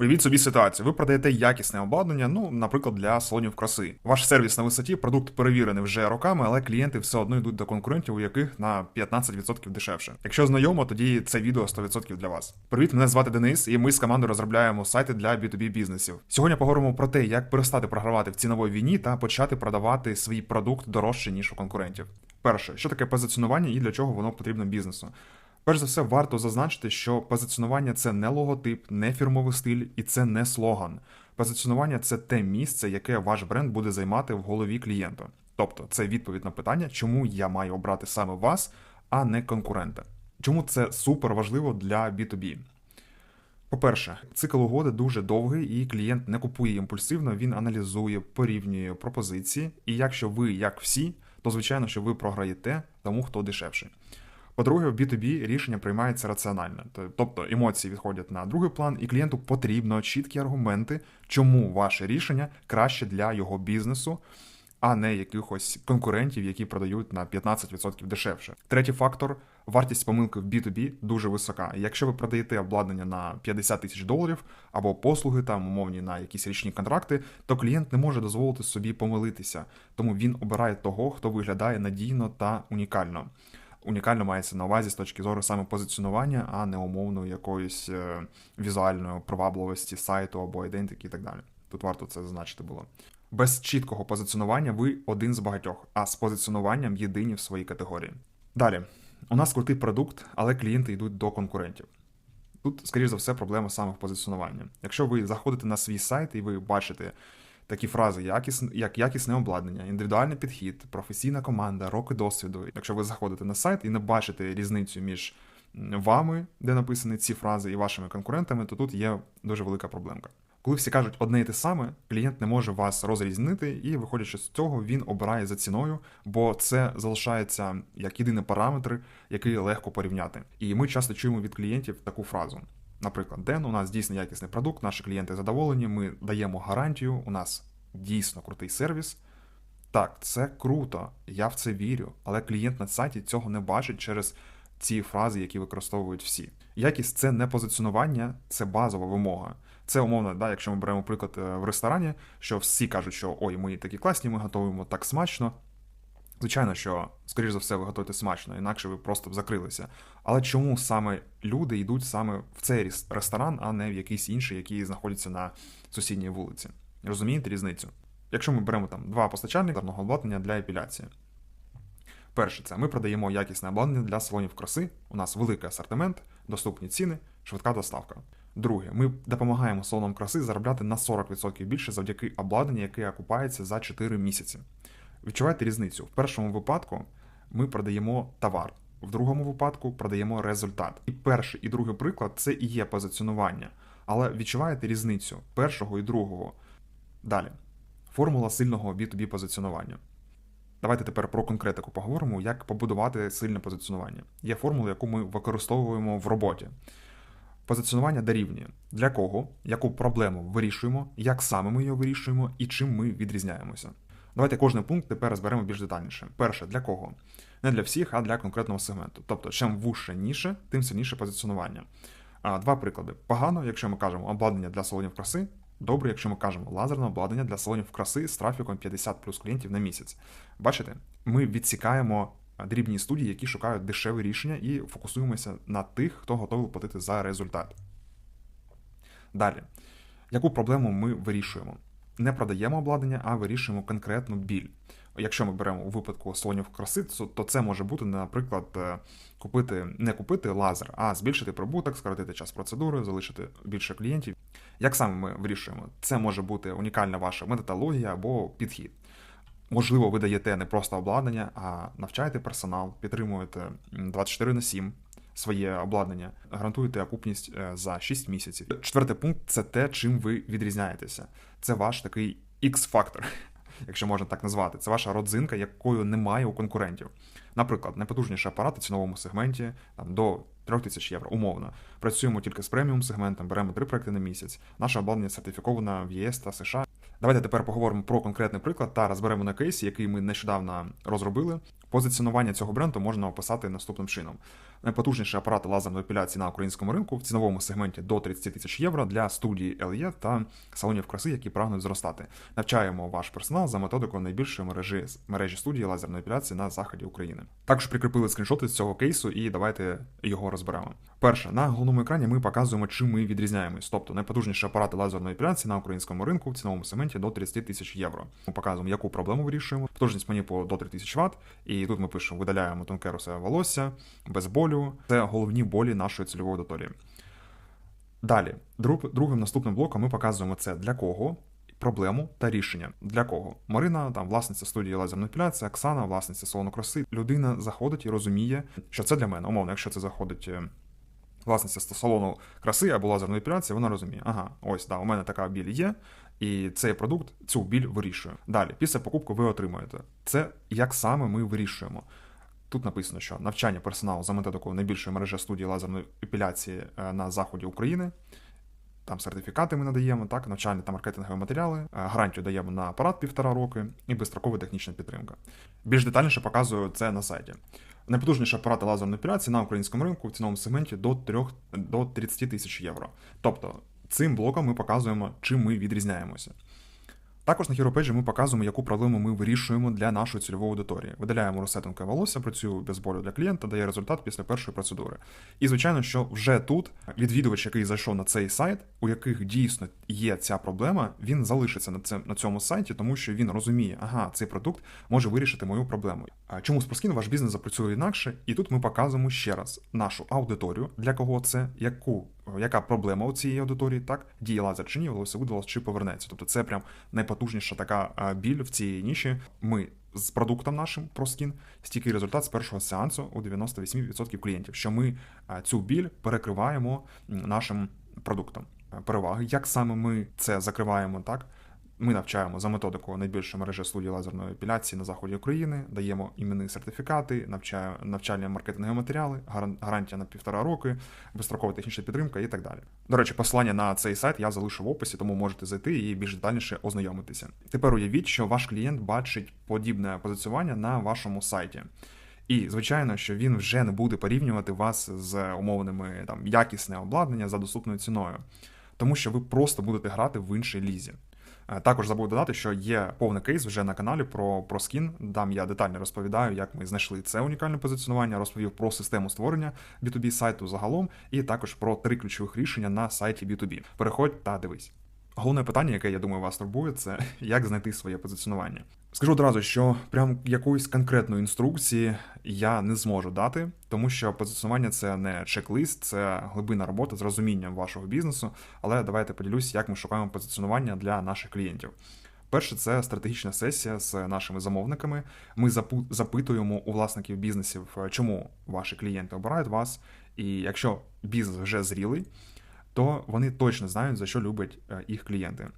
Уявіть собі ситуацію. Ви продаєте якісне обладнання, ну, наприклад, для салонів краси. Ваш сервіс на висоті, продукт перевірений вже роками, але клієнти все одно йдуть до конкурентів, у яких на 15% дешевше. Якщо знайомо, тоді це відео 100% для вас. Привіт, мене звати Денис, і ми з командою розробляємо сайти для B2B бізнесів. Сьогодні поговоримо про те, як перестати програвати в ціновій війні та почати продавати свій продукт дорожче ніж у конкурентів. Перше, що таке позиціонування і для чого воно потрібно бізнесу. Перш за все, варто зазначити, що позиціонування це не логотип, не фірмовий стиль і це не слоган. Позиціонування це те місце, яке ваш бренд буде займати в голові клієнта. Тобто, це відповідь на питання, чому я маю обрати саме вас, а не конкурента. Чому це супер важливо для B2B? По-перше, цикл угоди дуже довгий, і клієнт не купує імпульсивно, він аналізує, порівнює пропозиції. І якщо ви як всі, то звичайно, що ви програєте тому, хто дешевший. По-друге, в B2B рішення приймається раціонально, тобто емоції відходять на другий план, і клієнту потрібно чіткі аргументи, чому ваше рішення краще для його бізнесу, а не якихось конкурентів, які продають на 15% дешевше. Третій фактор вартість помилки в B2B дуже висока. Якщо ви продаєте обладнання на 50 тисяч доларів або послуги там умовні на якісь річні контракти, то клієнт не може дозволити собі помилитися, тому він обирає того, хто виглядає надійно та унікально унікально мається на увазі з точки зору саме позиціонування, а не умовної якоїсь е, візуальної привабливості сайту або ідентики і так далі. Тут варто це зазначити було. Без чіткого позиціонування ви один з багатьох, а з позиціонуванням єдині в своїй категорії. Далі, у нас крутий продукт, але клієнти йдуть до конкурентів. Тут, скоріш за все, проблема саме в позиціонуванні. Якщо ви заходите на свій сайт і ви бачите такі фрази, якіс, як якісне обладнання, індивідуальний підхід, професійна команда, роки досвіду. Якщо ви заходите на сайт і не бачите різницю між вами, де написані ці фрази, і вашими конкурентами, то тут є дуже велика проблемка. Коли всі кажуть одне і те саме, клієнт не може вас розрізнити, і, виходячи з цього, він обирає за ціною, бо це залишається як єдиний параметр, який легко порівняти. І ми часто чуємо від клієнтів таку фразу: Наприклад, Ден, у нас дійсно якісний продукт, наші клієнти задоволені, ми даємо гарантію, у нас дійсно крутий сервіс. Так, це круто, я в це вірю, але клієнт на сайті цього не бачить через ці фрази, які використовують всі. Якість це не позиціонування, це базова вимога. Це умовно, да, якщо ми беремо приклад е, в ресторані, що всі кажуть, що ой, ми такі класні, ми готуємо так смачно. Звичайно, що, скоріш за все, ви готуєте смачно, інакше ви просто б закрилися. Але чому саме люди йдуть саме в цей ресторан, а не в якийсь інший, який знаходиться на сусідній вулиці? Розумієте різницю? Якщо ми беремо там два постачальника обладнання для епіляції. Перше, це ми продаємо якісне обладнання для салонів краси. У нас великий асортимент, доступні ціни, швидка доставка. Друге, ми допомагаємо салонам краси заробляти на 40% більше завдяки обладнанню, яке окупається за 4 місяці. Відчуваєте різницю? В першому випадку ми продаємо товар, в другому випадку продаємо результат. І перший і другий приклад це і є позиціонування. Але відчуваєте різницю першого і другого. Далі. Формула сильного B2B позиціонування. Давайте тепер про конкретику поговоримо, як побудувати сильне позиціонування. Є формула, яку ми використовуємо в роботі. Позиціонування дорівнює. Для кого, яку проблему вирішуємо, як саме ми її вирішуємо і чим ми відрізняємося. Давайте кожний пункт тепер розберемо більш детальніше. Перше, для кого? Не для всіх, а для конкретного сегменту. Тобто, чим вужче ніше, тим сильніше позиціонування. Два приклади. Погано, якщо ми кажемо обладнання для салонів краси. Добре, якщо ми кажемо лазерне обладнання для салонів краси з трафіком 50 плюс клієнтів на місяць. Бачите, ми відсікаємо дрібні студії, які шукають дешеві рішення, і фокусуємося на тих, хто готовий платити за результат. Далі, яку проблему ми вирішуємо? Не продаємо обладнання, а вирішуємо конкретну біль. Якщо ми беремо у випадку слонів краси, то це може бути, наприклад, е, купити, не купити лазер, а збільшити прибуток, скоротити час процедури, залишити більше клієнтів. Як саме ми вирішуємо? Це може бути унікальна ваша методологія або підхід. Можливо, ви даєте не просто обладнання, а навчаєте персонал, підтримуєте 24 на 7 своє обладнання, гарантуєте окупність е, за 6 місяців. Четвертий пункт це те, чим ви відрізняєтеся. Це ваш такий X-фактор, якщо можна так назвати. Це ваша родзинка, якою немає у конкурентів. Наприклад, найпотужніші апарати в ціновому сегменті там, до 3000 євро, умовно. Працюємо тільки з преміум сегментом, беремо три проекти на місяць. Наше обладнання сертифіковано в ЄС та США. Давайте тепер поговоримо про конкретний приклад та розберемо на кейсі, який ми нещодавно розробили. Позиціонування цього бренду можна описати наступним чином. Найпотужніші апарати лазерної епіляції на українському ринку в ціновому сегменті до 30 тисяч євро для студії LE та салонів краси, які прагнуть зростати. Навчаємо ваш персонал за методикою найбільшої мережі мережі студії лазерної епіляції на заході України. Також прикріпили скріншоти з цього кейсу, і давайте його розберемо. Перше, на головному екрані ми показуємо, чим ми відрізняємось, тобто найпотужніші апарати лазерної епіляції на українському ринку в ціновому сегменті до 30 тисяч євро. Ми показуємо, яку проблему вирішуємо. Потужність маніпулу до 3000 Вт, і тут ми пишемо: видаляємо тонке росове волосся без болю. Це головні болі нашої цільової аудиторії. Далі, другим наступним блоком ми показуємо це для кого. Проблему та рішення для кого Марина, там власниця студії лазерної епіляції, Оксана, власниця салону краси. Людина заходить і розуміє, що це для мене. Умовно, якщо це заходить е, власниця салону краси або лазерної епіляції, вона розуміє, ага, ось да, у мене така біль є, і цей продукт цю біль вирішує. Далі, після покупки ви отримаєте. Це як саме ми вирішуємо. Тут написано, що навчання персоналу за методикою найбільшої мережі студії лазерної епіляції е, на заході України. Там сертифікати ми надаємо, так, навчальні та маркетингові матеріали, е, гарантію даємо на апарат півтора роки і безстрокова технічна підтримка. Більш детальніше показую це на сайті. Найпотужніші апарати лазерної епіляції на українському ринку в ціновому сегменті до 3, до 30 тисяч євро. Тобто цим блоком ми показуємо, чим ми відрізняємося. Також на хіропеджі ми показуємо, яку проблему ми вирішуємо для нашої цільової аудиторії. Видаляємо розсетинки волосся, працюю без болю для клієнта, дає результат після першої процедури. І звичайно, що вже тут відвідувач, який зайшов на цей сайт, у яких дійсно є ця проблема, він залишиться на на цьому сайті, тому що він розуміє, ага, цей продукт може вирішити мою проблему. А чому Споскін ваш бізнес запрацює інакше? І тут ми показуємо ще раз нашу аудиторію, для кого це, яку яка проблема у цієї аудиторії, так діє лазер чи ні, волосся чи повернеться. Тобто це прям найпотужніша така біль в цій ніші. Ми з продуктом нашим ProSkin стійкий результат з першого сеансу у 98% клієнтів, що ми цю біль перекриваємо нашим продуктом. Переваги, як саме ми це закриваємо, так ми навчаємо за методикою найбільшої мережі студії лазерної епіляції на заході України, даємо іменні сертифікати, навчаю навчальні маркетингові матеріали, гарантія на півтора роки, безстрокова технічна підтримка і так далі. До речі, посилання на цей сайт я залишу в описі, тому можете зайти і більш детальніше ознайомитися. Тепер уявіть, що ваш клієнт бачить подібне позиціювання на вашому сайті. І, звичайно, що він вже не буде порівнювати вас з умовними там якісне обладнання за доступною ціною, тому що ви просто будете грати в іншій лізі. Е, також забув додати, що є повний кейс вже на каналі про про скін. Там я детально розповідаю, як ми знайшли це унікальне позиціонування, розповів про систему створення B2B сайту загалом, і також про три ключових рішення на сайті B2B. Переходь та дивись. Головне питання, яке я думаю, вас турбує, це як знайти своє позиціонування. Скажу одразу, що прям якоїсь конкретної інструкції я не зможу дати, тому що позиціонування це не чек-лист, це глибинна робота з розумінням вашого бізнесу. Але давайте поділюсь, як ми шукаємо позиціонування для наших клієнтів. Перше, це стратегічна сесія з нашими замовниками. Ми запитуємо у власників бізнесів, чому ваші клієнти обирають вас, і якщо бізнес вже зрілий то вони точно знають, за що люблять е, їх клієнти.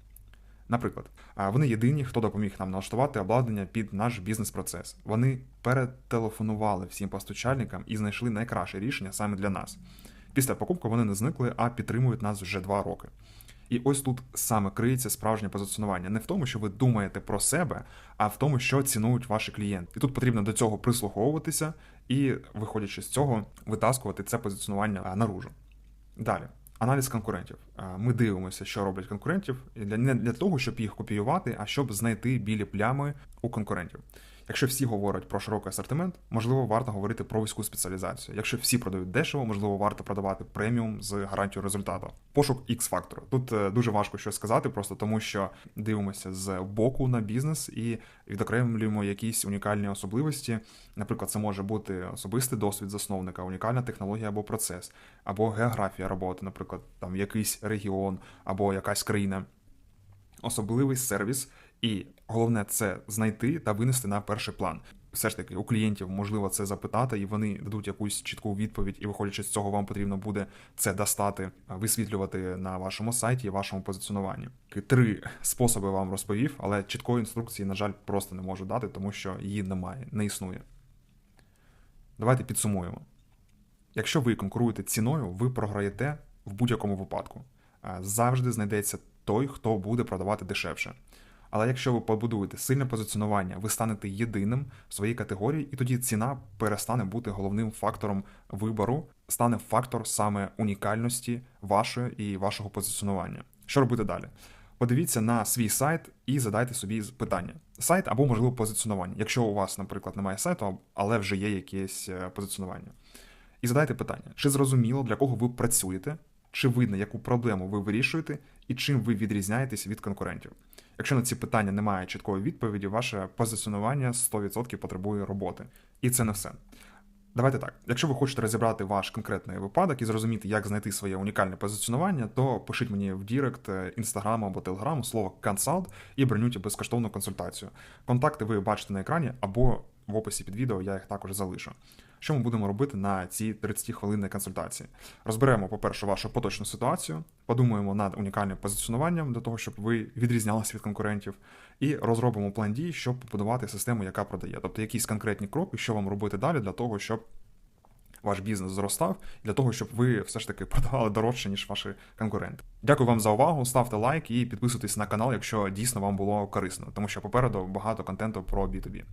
Наприклад, вони єдині, хто допоміг нам налаштувати обладнання під наш бізнес-процес. Вони перетелефонували всім постачальникам і знайшли найкраще рішення саме для нас. Після покупки вони не зникли, а підтримують нас вже два роки. І ось тут саме криється справжнє позиціонування. Не в тому, що ви думаєте про себе, а в тому, що цінують ваші клієнти. І тут потрібно до цього прислуховуватися і, виходячи з цього, витаскувати це позиціонування наружу. Далі. Аналіз конкурентів. Ми дивимося, що роблять конкурентів, не для того, щоб їх копіювати, а щоб знайти білі плями у конкурентів. Якщо всі говорять про широкий асортимент, можливо, варто говорити про вузьку спеціалізацію. Якщо всі продають дешево, можливо, варто продавати преміум з гарантією результату. Пошук x фактору Тут е, дуже важко щось сказати, просто тому що дивимося з боку на бізнес і відокремлюємо якісь унікальні особливості. Наприклад, це може бути особистий досвід засновника, унікальна технологія або процес, або географія роботи, наприклад, там якийсь регіон або якась країна. Особливий сервіс, і головне це знайти та винести на перший план. Все ж таки, у клієнтів можливо це запитати, і вони дадуть якусь чітку відповідь, і виходячи з цього, вам потрібно буде це достати, висвітлювати на вашому сайті і вашому позиціонуванні. Три способи вам розповів, але чіткої інструкції, на жаль, просто не можу дати, тому що її немає, не існує. Давайте підсумуємо. Якщо ви конкуруєте ціною, ви програєте в будь-якому випадку. Завжди знайдеться той, хто буде продавати дешевше. Але якщо ви побудуєте сильне позиціонування, ви станете єдиним в своїй категорії, і тоді ціна перестане бути головним фактором вибору, стане фактор саме унікальності вашої і вашого позиціонування. Що робити далі? Подивіться на свій сайт і задайте собі питання. Сайт або, можливо, позиціонування. Якщо у вас, наприклад, немає сайту, але вже є якесь е, позиціонування. І задайте питання: чи зрозуміло, для кого ви працюєте, чи видно, яку проблему ви вирішуєте, і чим ви відрізняєтесь від конкурентів. Якщо на ці питання немає чіткої відповіді, ваше позиціонування 100% потребує роботи. І це не все. Давайте так. Якщо ви хочете розібрати ваш конкретний випадок і зрозуміти, як знайти своє унікальне позиціонування, то пишіть мені в Дірект, інстаграм або телеграм слово консалт і бронюйте безкоштовну консультацію. Контакти ви бачите на екрані або в описі під відео я їх також залишу. Що ми будемо робити на цій 30 хвилинній консультації? Розберемо, по-перше, вашу поточну ситуацію, подумаємо над унікальним позиціонуванням для того, щоб ви відрізнялися від конкурентів, і розробимо план дій, щоб побудувати систему, яка продає. Тобто якісь конкретні кроки, що вам робити далі для того, щоб ваш бізнес зростав, для того, щоб ви все ж таки продавали дорожче, ніж ваші конкуренти. Дякую вам за увагу. Ставте лайк і підписуйтесь на канал, якщо дійсно вам було корисно, тому що попереду багато контенту про B2B.